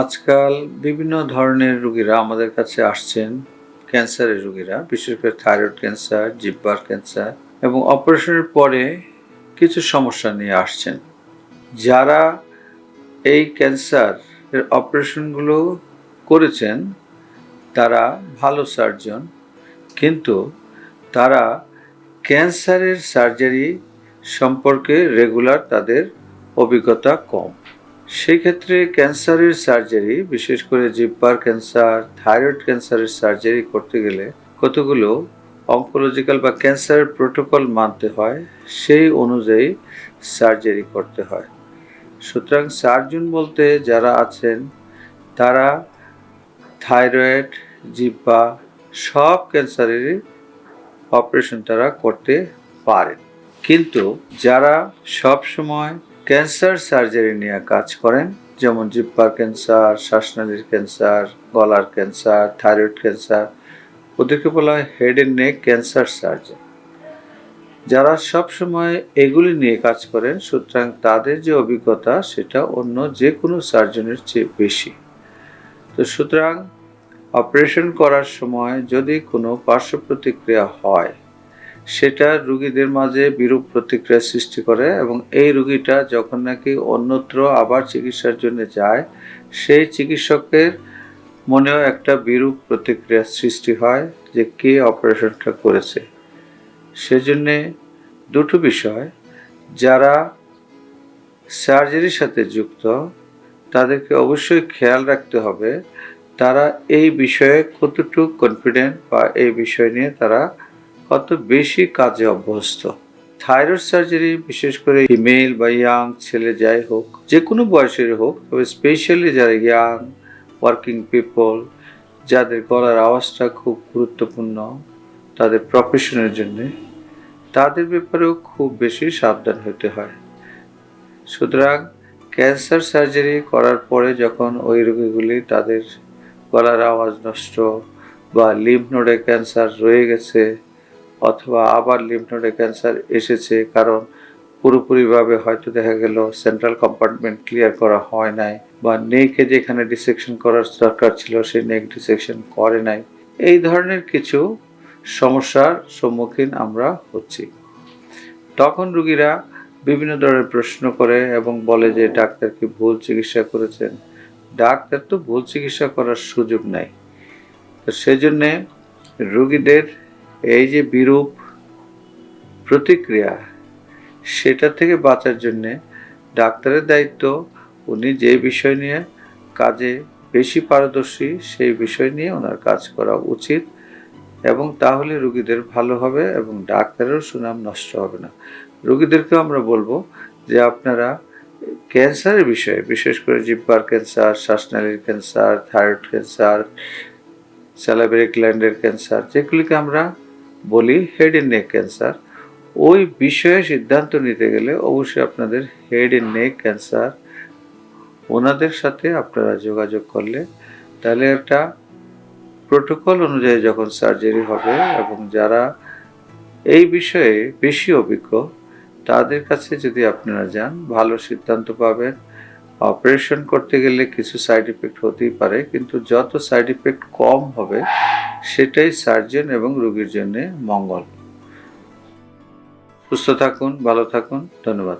আজকাল বিভিন্ন ধরনের রুগীরা আমাদের কাছে আসছেন, ক্যান্সারের রুগীরা, বিশেষ করে থাইরয়েড ক্যান্সার, জিব্বার ক্যান্সার এবং অপারেশনের পরে কিছু সমস্যা নিয়ে আসছেন। যারা এই ক্যান্সার এর অপারেশনগুলো করেছেন, তারা ভালো সার্জন, কিন্তু তারা ক্যান্সারের সার্জারি সম্পর্কে রেগুলার তাদের অভিজ্ঞতা কম। সেই ক্ষেত্রে ক্যান্সারের সার্জারি, বিশেষ করে জিব্বার ক্যান্সার, থাইরয়েড ক্যান্সারের সার্জারি করতে গেলে কতগুলো অঙ্কোলজিক্যাল বা ক্যান্সারের প্রোটোকল মানতে হয়, সেই অনুযায়ী সার্জারি করতে হয়। সুতরাং সার্জন বলতে যারা আছেন, তারা থাইরয়েড, জিব্বা সব ক্যান্সারেরই অপারেশন তারা করতে পারেন। কিন্তু যারা সব সময় ক্যান্সার সার্জারি নিয়ে কাজ করেন, যেমন জিব্বার ক্যান্সার, শ্বাসনালীর ক্যান্সার, গলার ক্যান্সার, থাইরয়েড ক্যান্সার, ওদেরকে বলা হয় head and neck cancer surgeon. যারা সব সময় এগুলি নিয়ে কাজ করেন, সুতরাং তাদের যে অভিজ্ঞতা, সেটা অন্য যে কোনো সার্জনের চেয়ে বেশি। তো সুতরাং অপারেশন করার সময় যদি কোনো পার্শ্ব প্রতিক্রিয়া হয় সেটা রুগীদের মাঝে বিরূপ প্রতিক্রিয়া সৃষ্টি করে এবং এই রুগীটা যখন নাকি অন্যত্র আবার চিকিৎসার জন্য যায়, সেই চিকিৎসকের মনেও একটা বিরূপ প্রতিক্রিয়া সৃষ্টি হয় যে কে অপারেশনটা করেছে। সেজন্যে দুটো বিষয়, যারা সার্জারির সাথে যুক্ত, তাদেরকে অবশ্যই খেয়াল রাখতে হবে, তারা এই বিষয়ে কতটুকু কনফিডেন্ট বা এই বিষয় নিয়ে তারা কত বেশি কাজে অভ্যস্ত। থাইরয়েড সার্জারি, বিশেষ করে ফিমেল বা ইয়াং ছেলে যাই হোক যে কোনো বয়সের হোক, তবে স্পেশালি যারা ইয়াং, ওয়ার্কিং পিপল, যাদের গলার আওয়াজটা খুব গুরুত্বপূর্ণ, তাদের প্রফেশনের জন্য, তাদের ব্যাপারেও খুব বেশি সাবধান হতে হয়। সুতরাং ক্যান্সার সার্জারি করার পরে যখন ওই রোগীগুলি তাদের গলার আওয়াজ নষ্ট বা লিম্ফ নোডে ক্যান্সার রয়ে গেছে অথবা আবার লিম্ফ নোডে ক্যান্সার এসেছে, কারণ পুরোপুরিভাবে হয়তো দেখা গেল সেন্ট্রাল কম্পার্টমেন্ট ক্লিয়ার করা হয় নাই বা নেকে যেখানে ডিসেকশন করার দরকার ছিল, সেই নেক ডিসেকশন করে নাই। এই ধরনের কিছু সমস্যার সম্মুখীন আমরা হচ্ছি। তখন রুগীরা বিভিন্ন ধরনের প্রশ্ন করে এবং বলে যে, ডাক্তার কি ভুল চিকিৎসা করেছেন? ডাক্তার তো ভুল চিকিৎসা করার সুযোগ নাই। তো সেজন্যে রুগীদের এই যে বিরূপ প্রতিক্রিয়া, সেটা থেকে বাঁচার জন্যে ডাক্তারের দায়িত্ব, উনি যে বিষয় নিয়ে কাজে বেশি পারদর্শী, সেই বিষয় নিয়ে ওনার কাজ করা উচিত এবং তাহলে রুগীদের ভালো হবে এবং ডাক্তারেরও সুনাম নষ্ট হবে না। রুগীদেরকেও আমরা বলব যে আপনারা ক্যান্সারের বিষয়ে, বিশেষ করে জিব্বার ক্যান্সার, শ্বাসনালীর ক্যান্সার, থাইরয়েড ক্যান্সার স্যালাবেরি গ্ল্যান্ডের ক্যান্সার, যেগুলিকে আমরা বলি হেড এন্ড নেক ক্যান্সার ওই বিষয়ে সিদ্ধান্ত নিতে গেলে অবশ্যই আপনাদের হেড এন্ড নেক ক্যান্সার ওনাদের সাথে আপনারা যোগাযোগ করলে। তাহলে একটা প্রোটোকল অনুযায়ী যখন সার্জারি হবে এবং যারা এই বিষয়ে বেশি অভিজ্ঞ, তাদের কাছে যদি আপনারা যান, ভালো সিদ্ধান্ত পাবেন। অপারেশন করতে গেলে কিছু সাইড ইফেক্ট হতেই পারে, কিন্তু যত সাইড ইফেক্ট কম হবে সেটাই সার্জন এবং রোগীর জন্য মঙ্গল। সুস্থ থাকুন ভালো থাকুন ধন্যবাদ।